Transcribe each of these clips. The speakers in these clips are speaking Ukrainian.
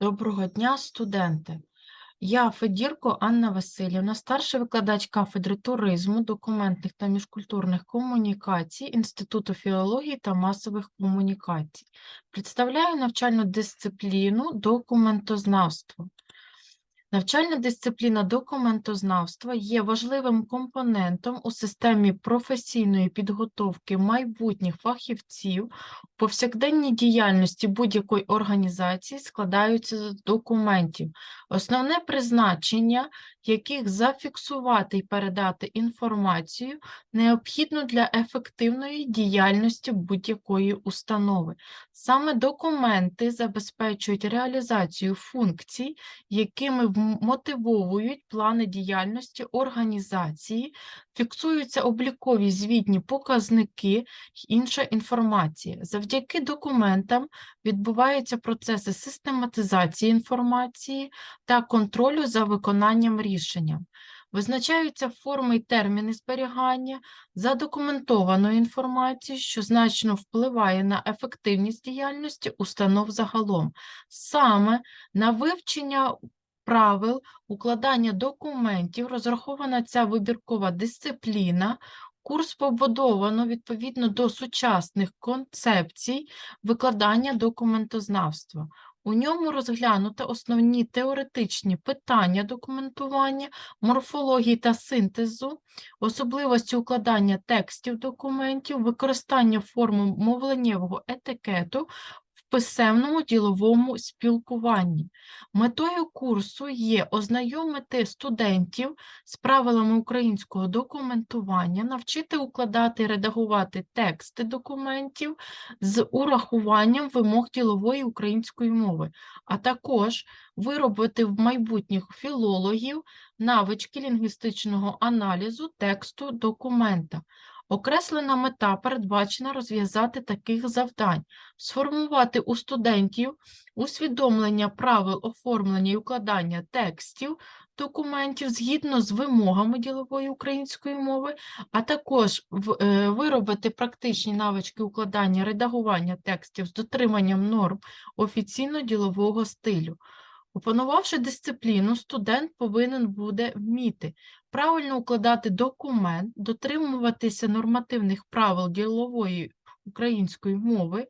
Доброго дня, студенти. Я Федірко Анна Васильівна, старший викладач кафедри туризму, документних та міжкультурних комунікацій Інституту філології та масових комунікацій. Представляю навчальну дисципліну документознавство. Навчальна дисципліна документознавства є важливим компонентом у системі професійної підготовки майбутніх фахівців у повсякденній діяльності будь-якої організації складаються з документів, основне призначення яких зафіксувати і передати інформацію, необхідну для ефективної діяльності будь-якої установи. Саме документи забезпечують реалізацію функцій, якими вм- мотивовують плани діяльності організації, фіксуються облікові звітні показники інша інформація. Завдяки документам відбуваються процеси систематизації інформації та контролю за виконанням рішення. Визначаються форми й терміни зберігання задокументованої інформації, що значно впливає на ефективність діяльності установ загалом. Саме на вивчення правил укладання документів розрахована ця вибіркова дисципліна. Курс побудовано відповідно до сучасних концепцій викладання документознавства. У ньому розглянуто основні теоретичні питання документування, морфології та синтезу, особливості укладання текстів документів, використання форми мовленнєвого етикету писемному діловому спілкуванні. Метою курсу є ознайомити студентів з правилами українського документування, навчити укладати і редагувати тексти документів з урахуванням вимог ділової української мови, а також виробити в майбутніх філологів навички лінгвістичного аналізу тексту документа. Окреслена мета передбачена розв'язати таких завдань, сформувати у студентів усвідомлення правил оформлення і укладання текстів документів згідно з вимогами ділової української мови, а також е, виробити практичні навички укладання редагування текстів з дотриманням норм офіційно-ділового стилю. Опанувавши дисципліну, студент повинен буде вміти правильно укладати документ, дотримуватися нормативних правил ділової української мови,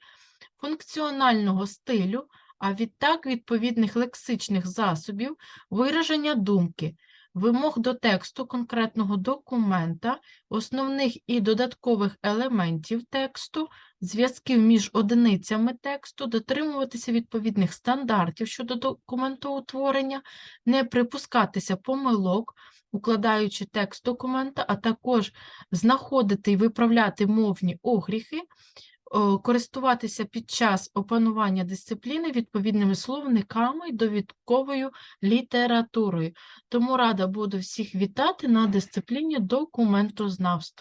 функціонального стилю, а відтак відповідних лексичних засобів, вираження думки, вимог до тексту конкретного документа, основних і додаткових елементів тексту, зв'язків між одиницями тексту, дотримуватися відповідних стандартів щодо документоутворення, не припускатися помилок, укладаючи текст документа, а також знаходити і виправляти мовні огріхи, користуватися під час опанування дисципліни відповідними словниками довідковою літературою. Тому рада буду всіх вітати на дисципліні документознавства.